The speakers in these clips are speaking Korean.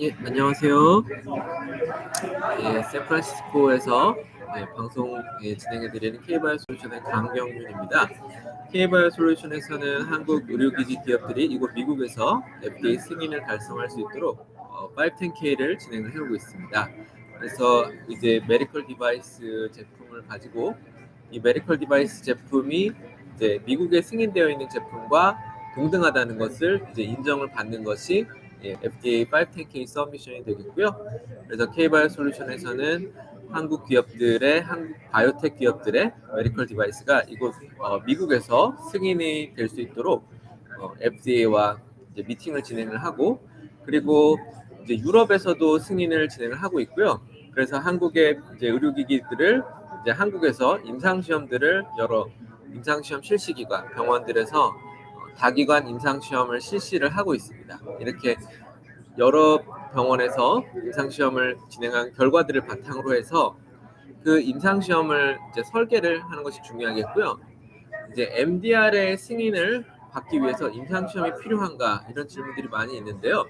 예, 안녕하세요. 예, 샌프란시스코에서 예, 방송 예, 진행해드리는 K바이오 솔루션의 강경윤입니다. K바이오 솔루션에서는 한국 의료기기 기업들이 이곳 미국에서 FDA 승인을 달성할 수 있도록 어, 510K를 진행을 해오고 있습니다. 그래서 이제 메디컬 디바이스 제품을 가지고 이 메디컬 디바이스 제품이 이제 미국에 승인되어 있는 제품과 동등하다는 것을 이제 인정을 받는 것이 예, FDA 510K 서미션이 되겠고요. 그래서 K바이오 솔루션에서는 한국 기업들의 한국 바이오텍 기업들의 메디컬 디바이스가 이곳 어, 미국에서 승인이 될 수 있도록 어, FDA와 미팅을 진행을 하고 그리고 이제 유럽에서도 승인을 진행을 하고 있고요. 그래서 한국의 이제 의료기기들을 이제 한국에서 임상 시험들을 여러 임상 시험 실시 기관 병원들에서 다기관 임상 시험을 실시를 하고 있습니다. 이렇게 여러 병원에서 임상 시험을 진행한 결과들을 바탕으로 해서 그 임상 시험을 이제 설계를 하는 것이 중요하겠고요. 이제 MDR의 승인을 받기 위해서 임상 시험이 필요한가 이런 질문들이 많이 있는데요.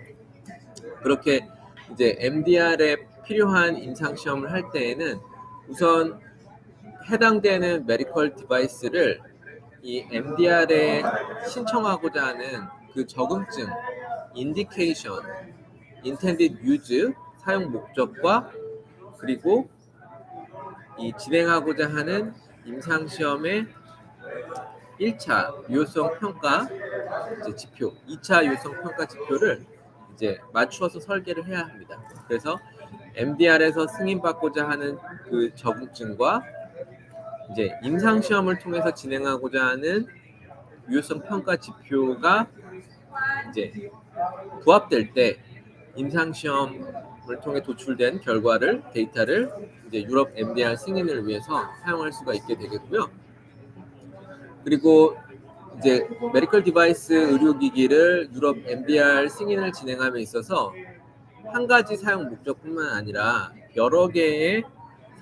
그렇게 이제 MDR에 필요한 임상 시험을 할 때에는 우선 해당되는 메디컬 디바이스를 이 MDR에 신청하고자 하는 그 적응증, 인디케이션, intended use 사용 목적과 그리고 이 진행하고자 하는 임상 시험의 1차 유효성 평가 이제 지표, 2차 유효성 평가 지표를 이제 맞추어서 설계를 해야 합니다. 그래서 MDR에서 승인받고자 하는 그 적응증과 이제 임상 시험을 통해서 진행하고자 하는 유효성 평가 지표가 이제 부합될 때 임상 시험을 통해 도출된 결과를 데이터를 이제 유럽 MDR 승인을 위해서 사용할 수가 있게 되겠고요. 그리고 이제 메디컬 디바이스 의료기기를 유럽 MDR 승인을 진행함에 있어서 한 가지 사용 목적뿐만 아니라 여러 개의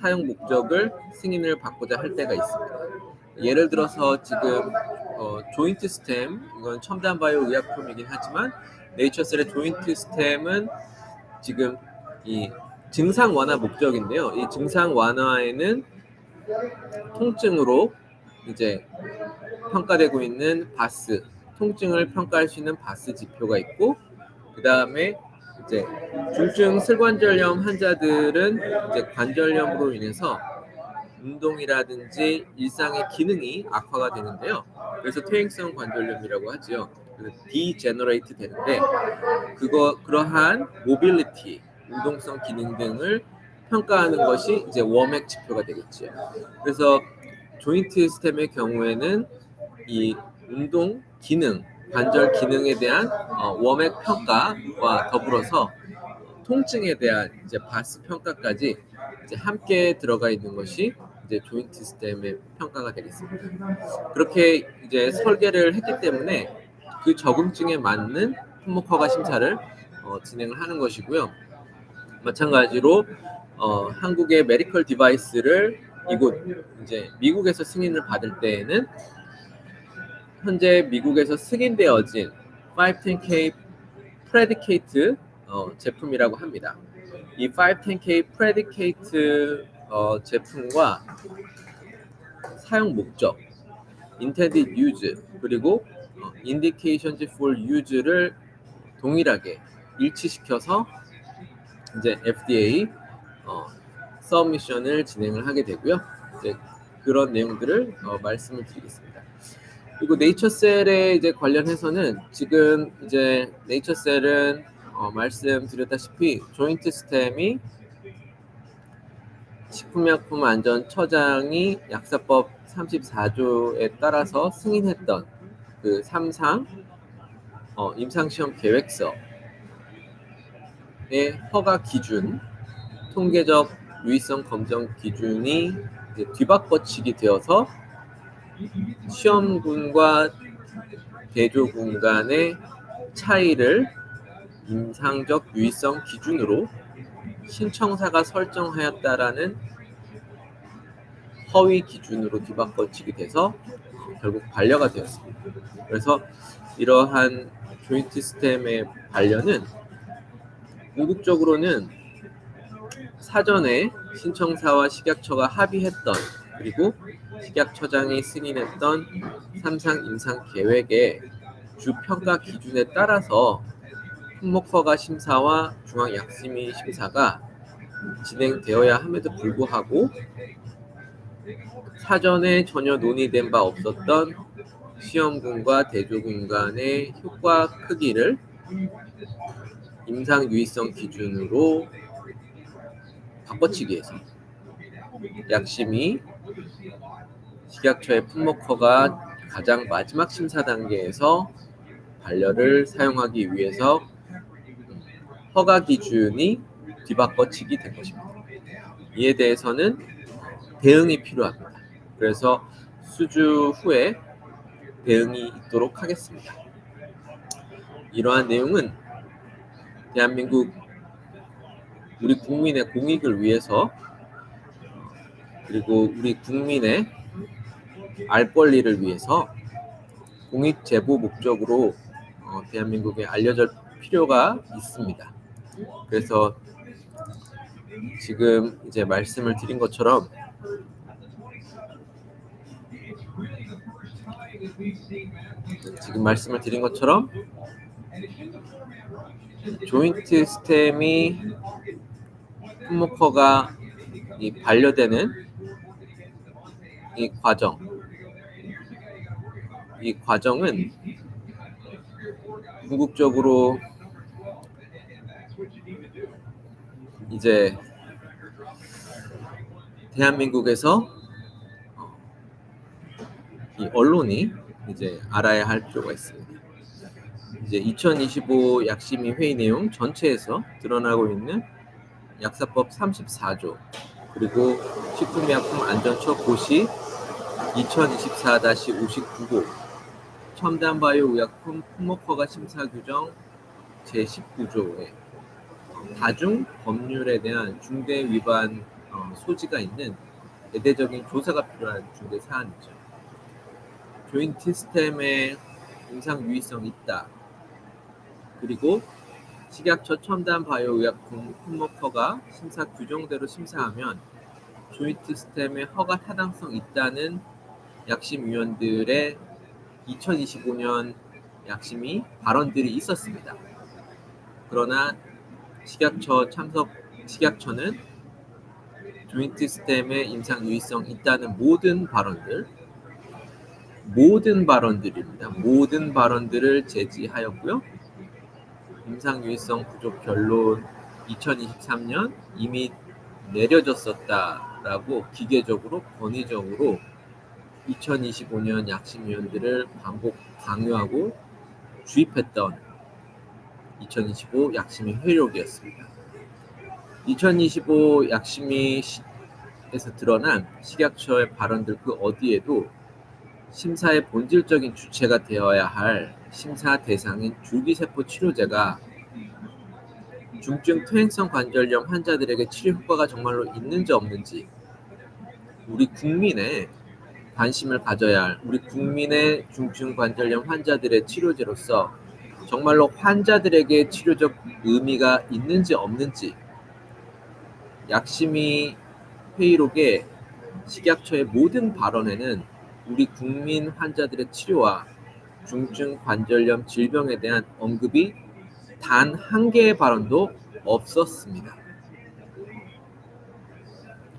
사용 목적을 승인을 받고자 할 때가 있습니다. 예를 들어서 지금 어, 조인트 스템 이건 첨단 바이오 의약품이긴 하지만 네이처셀의 조인트 스템은 지금 이 증상 완화 목적인데요. 이 증상 완화에는 통증으로 이제 평가되고 있는 바스 통증을 평가할 수 있는 바스 지표가 있고 그 다음에 이제 중증 슬관절염 환자들은 이제 관절염으로 인해서 운동이라든지 일상의 기능이 악화가 되는데요. 그래서 퇴행성 관절염이라고 하죠. 디제너레이트 되는데 그거 그러한 모빌리티, 운동성 기능 등을 평가하는 것이 이제 워맥 지표가 되겠죠. 그래서 조인트 스템의 경우에는 이 운동 기능, 관절 기능에 대한 어, 워맥 평가와 더불어서 통증에 대한 이제 바스 평가까지 이제 함께 들어가 있는 것이 이제 조인트 스템의 평가가 되겠습니다. 그렇게 이제 설계를 했기 때문에 그 적응증에 맞는 품목 허가 심사를 어, 진행을 하는 것이고요. 마찬가지로 어, 한국의 메디컬 디바이스를 이곳 이제 미국에서 승인을 받을 때에는 현재 미국에서 승인되어진 510K 프레디케이트 어, 제품이라고 합니다. 이 510K 프레디케이트 어, 제품과 사용 목적, intended use 그리고 어, indications for use를 동일하게 일치시켜서 이제 FDA 어, 서미션을 진행을 하게 되고요. 이제 그런 내용들을 어, 말씀을 드리겠습니다. 그리고 네이처셀에 이제 관련해서는 지금 이제 네이처셀은 어, 말씀드렸다시피 조인트 스템이 식품약품 안전처장이 약사법 34조에 따라서 승인했던 그 3상 어, 임상시험 계획서의 허가 기준, 통계적 유의성 검정 기준이 뒤바꿔치기 되어서 시험군과 대조군 간의 차이를 임상적 유의성 기준으로 신청사가 설정하였다라는 허위 기준으로 뒤바꿔치기 돼서 결국 반려가 되었습니다. 그래서 이러한 조인트 스템의 반려는 궁극적으로는 사전에 신청사와 식약처가 합의했던 그리고 식약처장이 승인했던 삼상 임상 계획의 주 평가 기준에 따라서 품목허가 심사와 중앙약심위 심사가 진행되어야 함에도 불구하고 사전에 전혀 논의된 바 없었던 시험군과 대조군 간의 효과 크기를 임상 유의성 기준으로 바꿔치기해서 약심이 식약처의 품목허가 가장 마지막 심사 단계에서 반려를 사용하기 위해서 허가 기준이 뒤바꿔치기 된 것입니다. 이에 대해서는 대응이 필요합니다. 그래서 수주 후에 대응이 있도록 하겠습니다. 이러한 내용은 대한민국 우리 국민의 공익을 위해서 그리고 우리 국민의 알 권리를 위해서 공익 제보 목적으로 어, 대한민국에 알려질 필요가 있습니다. 그래서 지금 이제 말씀을 드린 것처럼 지금 말씀을 드린 것처럼 조인트 스템이 품목허가 이 반려되는 이 과정 이 과정은 궁극적으로 이제 대한민국에서 이 언론이 이제 알아야 할 필요가 있습니다. 이제 2025 약심위 회의 내용 전체에서 드러나고 있는 약사법 34조 그리고 식품의약품 안전처 고시 2024-59호 첨단 바이오 의약품 품목허가 심사 규정 제19조에 다중 법률에 대한 중대 위반 어, 소지가 있는 대대적인 조사가 필요한 중대 사안이죠. 조인트 시스템의 임상 유의성 있다. 그리고 식약처 첨단 바이오 의약품 품목허가 심사 규정대로 심사하면 조인트 시스템의 허가 타당성 있다는 약심위원들의 2025년 약심이 발언들이 있었습니다. 그러나 식약처 참석 식약처는 조인트 시스템의 임상 유의성 있다는 모든 발언들 모든 발언들입니다. 모든 발언들을 제지하였고요. 임상 유의성 부족 결론 2023년 이미 내려졌었다라고 기계적으로 권위적으로 2025년 약심위원들을 반복 강요하고 주입했던 2025 약심위 회력이었습니다. 2025 약심위에서 드러난 식약처의 발언들 그 어디에도 심사의 본질적인 주체가 되어야 할 심사 대상인 줄기세포 치료제가 중증 퇴행성 관절염 환자들에게 치료 효과가 정말로 있는지 없는지 우리 국민의 관심을 가져야 할 우리 국민의 중증 관절염 환자들의 치료제로서 정말로 환자들에게 치료적 의미가 있는지 없는지 약심이 회의록에 식약처의 모든 발언에는 우리 국민 환자들의 치료와 중증 관절염 질병에 대한 언급이 단 한 개의 발언도 없었습니다.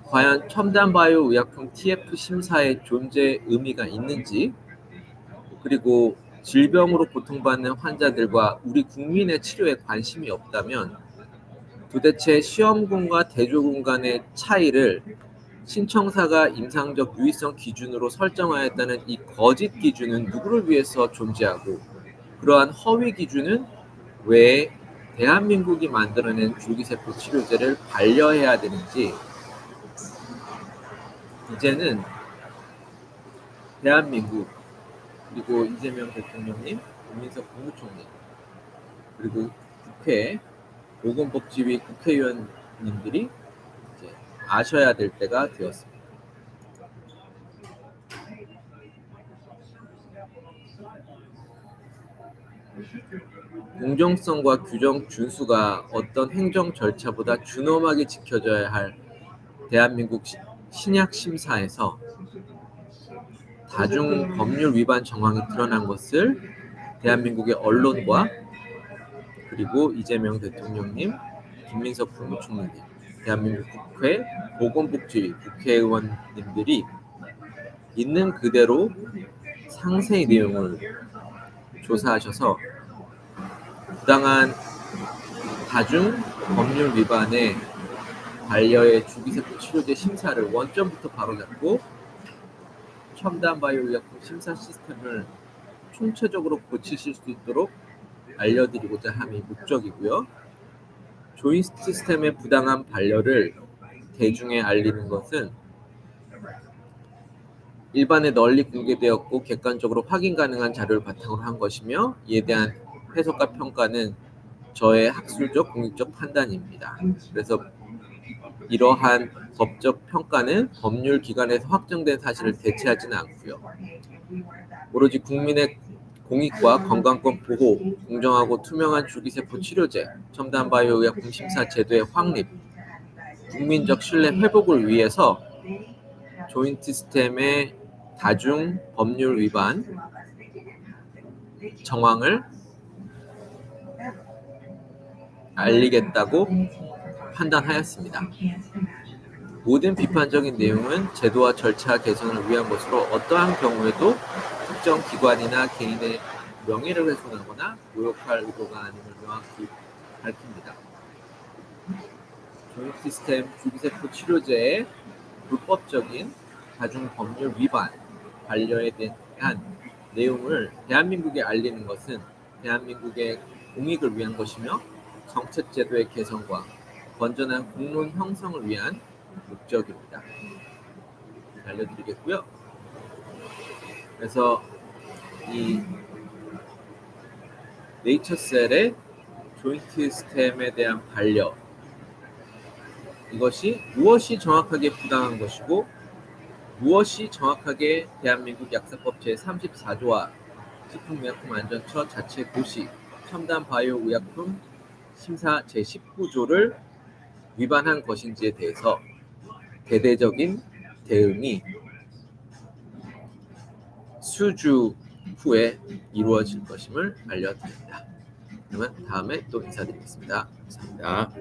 과연 첨단 바이오 의약품 TF 심사의 존재 의미가 있는지 그리고 질병으로 고통받는 환자들과 우리 국민의 치료에 관심이 없다면 도대체 시험군과 대조군 간의 차이를 신청사가 임상적 유의성 기준으로 설정하였다는 이 거짓 기준은 누구를 위해서 존재하고 그러한 허위 기준은 왜 대한민국이 만들어낸 줄기세포 치료제를 반려해야 되는지 이제는 대한민국 그리고 이재명 대통령님, 국민석 국무총리 그리고 국회 보건복지위 국회의원님들이 이제 아셔야 될 때가 되었습니다. 공정성과 규정 준수가 어떤 행정 절차보다 준엄하게 지켜져야 할 대한민국 신약 심사에서 다중 법률 위반 정황이 드러난 것을 대한민국의 언론과 그리고 이재명 대통령님, 김민석 국무총리님, 대한민국 국회 보건복지위 국회의원님들이 있는 그대로 상세히 내용을 조사하셔서 부당한 다중 법률 위반의 반려의 주기세포 치료제 심사를 원점부터 바로잡고 첨단 바이오의약품 심사 시스템을 총체적으로 고치실 수 있도록 알려드리고자 함이 목적이고요. 조인 시스템의 부당한 반려를 대중에 알리는 것은 일반에 널리 공개되었고 객관적으로 확인 가능한 자료를 바탕으로 한 것이며 이에 대한 해석과 평가는 저의 학술적 공익적 판단입니다. 그래서 이러한 법적 평가는 법률 기관에서 확정된 사실을 대체하지는 않고요. 오로지 국민의 공익과 건강권 보호, 공정하고 투명한 줄기세포 치료제, 첨단 바이오 의약품 심사 제도의 확립, 국민적 신뢰 회복을 위해서 조인트 시스템의 다중 법률 위반 정황을 알리겠다고 판단하였습니다. 모든 비판적인 내용은 제도와 절차 개선을 위한 것으로 어떠한 경우에도 특정 기관이나 개인의 명예를 훼손하거나 모욕할 의도가 아님을 명확히 밝힙니다. 조직 시스템 주기세포 치료제의 불법적인 다중 법률 위반 반려에 대한 내용을 대한민국에 알리는 것은 대한민국의 공익을 위한 것이며 정책 제도의 개선과 건전한 공론 형성을 위한 목적입니다. 알려드리겠고요. 그래서 이 네이처셀의 조인트 시스템에 대한 반려 이것이 무엇이 정확하게 부당한 것이고 무엇이 정확하게 대한민국 약사법 제34조와 식품의약품 안전처 자체 고시 첨단 바이오 의약품 심사 제19조를 위반한 것인지에 대해서 대대적인 대응이 수주 후에 이루어질 것임을 알려드립니다. 그러면 다음에 또 인사드리겠습니다. 감사합니다.